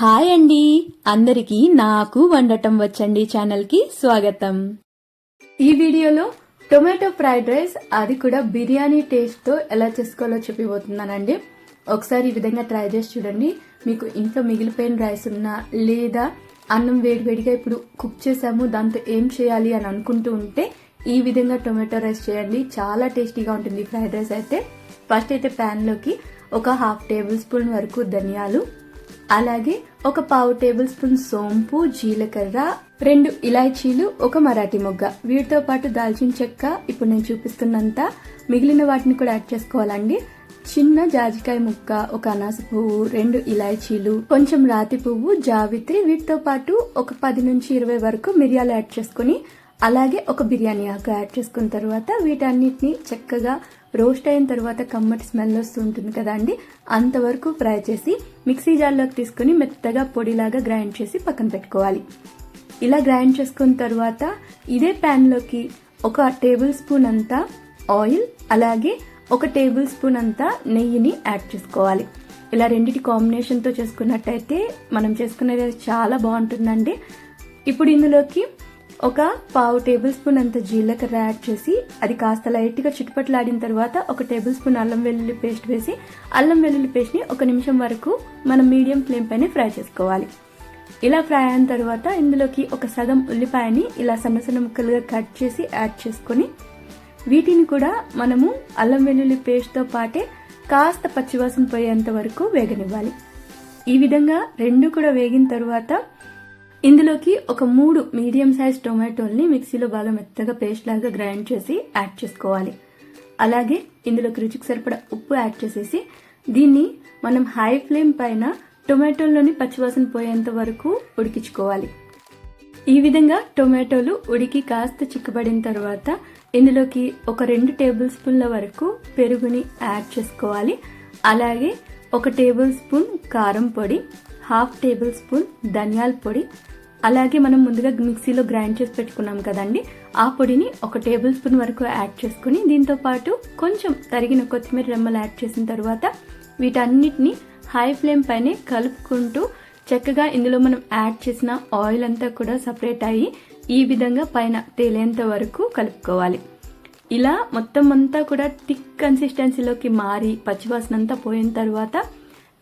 Hi అండి. అందరికీ నాకు వండటం వచ్చండి ఛానల్కి స్వాగతం. ఈ వీడియోలో టొమాటో ఫ్రైడ్ రైస్ అది కూడా బిర్యానీ టేస్ట్తో ఎలా చేసుకోవాలో చెప్పిపోతున్నానండి. ఒకసారి ఈ విధంగా ట్రై చేసి చూడండి. మీకు ఇంట్లో మిగిలిపోయిన రైస్ ఉన్నా లేదా అన్నం వేడివేడిగా ఇప్పుడు కుక్ చేసాము దాంతో ఏం చేయాలి అని అనుకుంటూ ఉంటే ఈ విధంగా టొమాటో రైస్ చేయండి. చాలా టేస్టీగా ఉంటుంది ఫ్రైడ్ రైస్ అయితే. ఫస్ట్ అయితే ప్యాన్లోకి ఒక హాఫ్ టేబుల్ స్పూన్ వరకు ధనియాలు అలాగే ఒక పావు టేబుల్ స్పూన్ సోంపు జీలకర్ర రెండు ఇలాచీలు ఒక మరాఠీ మొగ్గ. వీటితో పాటు దాల్చిన చెక్క ఇప్పుడు నేను చూపిస్తున్నంత. మిగిలిన వాటిని కూడా యాడ్ చేసుకోవాలండి. చిన్న జాజికాయ ముక్క ఒక అనాస పువ్వు రెండు ఇలాచీలు కొంచెం రాతి పువ్వు జావిత్రి. వీటితో పాటు ఒక పది నుంచి ఇరవై వరకు మిరియాలు యాడ్ చేసుకుని అలాగే ఒక బిర్యానీ ఆకు యాడ్ చేసుకున్న తర్వాత వీటన్నిటిని చక్కగా రోస్ట్ అయిన తర్వాత కమ్మటి స్మెల్ వస్తుంటుంది కదా అండి? అంతవరకు ఫ్రై చేసి మిక్సీ జార్లోకి తీసుకుని మెత్తగా పొడిలాగా గ్రైండ్ చేసి పక్కన పెట్టుకోవాలి. ఇలా గ్రైండ్ చేసుకున్న తర్వాత ఇదే ప్యాన్లోకి ఒక టేబుల్ స్పూన్ అంతా ఆయిల్ అలాగే ఒక టేబుల్ స్పూన్ అంతా నెయ్యిని యాడ్ చేసుకోవాలి. ఇలా రెండిటి కాంబినేషన్తో చేసుకున్నట్టయితే మనం చేసుకునేది చాలా బాగుంటుందండి. ఇప్పుడు ఇందులోకి ఒక పావు టేబుల్ స్పూన్ అంత జీలకర్ర యాడ్ చేసి అది కాస్త లైట్గా చిటుపట్లాడిన తర్వాత ఒక టేబుల్ స్పూన్ అల్లం వెల్లుల్లి పేస్ట్ వేసి అల్లం వెల్లుల్లి పేస్ట్ని ఒక నిమిషం వరకు మనం మీడియం ఫ్లేమ్ పైన ఫ్రై చేసుకోవాలి. ఇలా ఫ్రై అయిన తర్వాత ఇందులోకి ఒక సగం ఉల్లిపాయని ఇలా సన్న సన్న ముక్కలుగా కట్ చేసి యాడ్ చేసుకొని వీటిని కూడా మనము అల్లం వెల్లుల్లి పేస్ట్తో పాటే కాస్త పచ్చివాసన పోయేంత వరకు వేగనివ్వాలి. ఈ విధంగా రెండు కూడా వేగిన తర్వాత ఇందులోకి ఒక మూడు మీడియం సైజ్ టొమాటోల్ని మిక్సీలో బాగా మెత్తగా పేస్ట్ లాగా గ్రైండ్ చేసి యాడ్ చేసుకోవాలి. అలాగే ఇందులోకి రుచికి సరిపడా ఉప్పు యాడ్ చేసేసి దీన్ని మనం హై ఫ్లేమ్ పైన టొమాటోల్లోని పచ్చివాసన పోయేంత వరకు ఉడికించుకోవాలి. ఈ విధంగా టొమాటోలు ఉడికి కాస్త చిక్కబడిన తర్వాత ఇందులోకి ఒక రెండు టేబుల్ స్పూన్ల వరకు పెరుగుని యాడ్ చేసుకోవాలి. అలాగే ఒక టేబుల్ స్పూన్ కారం పొడి హాఫ్ టేబుల్ స్పూన్ ధనియాల పొడి. అలాగే మనం ముందుగా మిక్సీలో గ్రైండ్ చేసి పెట్టుకున్నాం కదండి. ఆ పొడిని ఒక టేబుల్ స్పూన్ వరకు యాడ్ చేసుకుని దీంతో పాటు కొంచెం తరిగిన కొత్తిమీర రెమ్మలు యాడ్ చేసిన తర్వాత వీటన్నిటిని హై ఫ్లేమ్ పైనే కలుపుకుంటూ చక్కగా ఇందులో మనం యాడ్ చేసిన ఆయిల్ అంతా కూడా సపరేట్ అయ్యి ఈ విధంగా పైన తేలేంత వరకు కలుపుకోవాలి. ఇలా మొత్తం అంతా కూడా థిక్ కన్సిస్టెన్సీలోకి మారి పచ్చివాసన అంతా పోయిన తర్వాత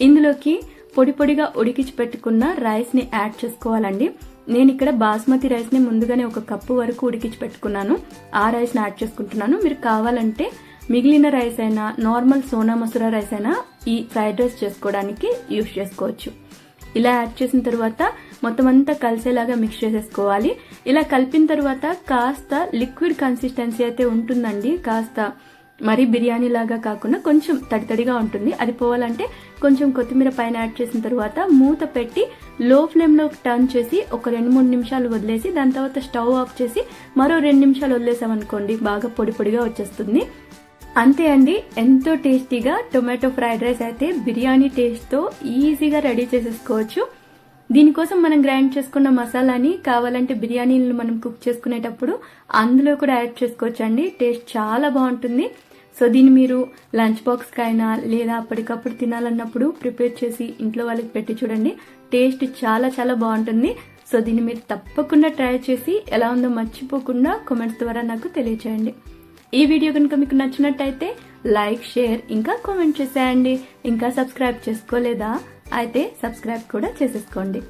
ఇందులోకి పొడి పొడిగా ఉడికించి పెట్టుకున్న రైస్ని యాడ్ చేసుకోవాలండి. నేను ఇక్కడ బాస్మతి రైస్ని ముందుగానే ఒక కప్పు వరకు ఉడికించి పెట్టుకున్నాను. ఆ రైస్ని యాడ్ చేసుకుంటున్నాను. మీరు కావాలంటే మిగిలిన రైస్ అయినా నార్మల్ సోనా మసూరా రైస్ అయినా ఈ ఫ్రైడ్ రైస్ చేసుకోవడానికి యూస్ చేసుకోవచ్చు. ఇలా యాడ్ చేసిన తర్వాత మొత్తం అంతా కలిసేలాగా మిక్స్ చేసేసుకోవాలి. ఇలా కలిపిన తర్వాత కాస్త లిక్విడ్ కన్సిస్టెన్సీ అయితే ఉంటుందండి. కాస్త మరీ బిర్యానీ లాగా కాకుండా కొంచెం తడితడిగా ఉంటుంది. అది పోవాలంటే కొంచెం కొత్తిమీర పైన యాడ్ చేసిన తర్వాత మూత పెట్టి లో ఫ్లేమ్లో టర్న్ చేసి ఒక రెండు మూడు నిమిషాలు వదిలేసి దాని తర్వాత స్టవ్ ఆఫ్ చేసి మరో రెండు నిమిషాలు వదిలేసామనుకోండి బాగా పొడి పొడిగా వచ్చేస్తుంది. అంతే అండి. ఎంతో టేస్టీగా టొమాటో ఫ్రైడ్ రైస్ అయితే బిర్యానీ టేస్ట్తో ఈజీగా రెడీ చేసేసుకోవచ్చు. దీనికోసం మనం గ్రైండ్ చేసుకున్న మసాలాని కావాలంటే బిర్యానీలను మనం కుక్ చేసుకునేటప్పుడు అందులో కూడా యాడ్ చేసుకోవచ్చు అండి టేస్ట్ చాలా బాగుంటుంది. సో దీన్ని మీరు లంచ్ బాక్స్కి అయినా లేదా అప్పటికప్పుడు తినాలన్నప్పుడు ప్రిపేర్ చేసి ఇంట్లో వాళ్ళకి పెట్టి చూడండి. టేస్ట్ చాలా చాలా బాగుంటుంది. సో దీన్ని మీరు తప్పకుండా ట్రై చేసి ఎలా ఉందో మర్చిపోకుండా కామెంట్స్ ద్వారా నాకు తెలియచేయండి. ఈ వీడియో కనుక మీకు నచ్చినట్టయితే లైక్ షేర్ ఇంకా కామెంట్ చేసేయండి. ఇంకా సబ్స్క్రైబ్ చేసుకోలేదా? అయితే సబ్స్క్రైబ్ కూడా చేసేసుకోండి.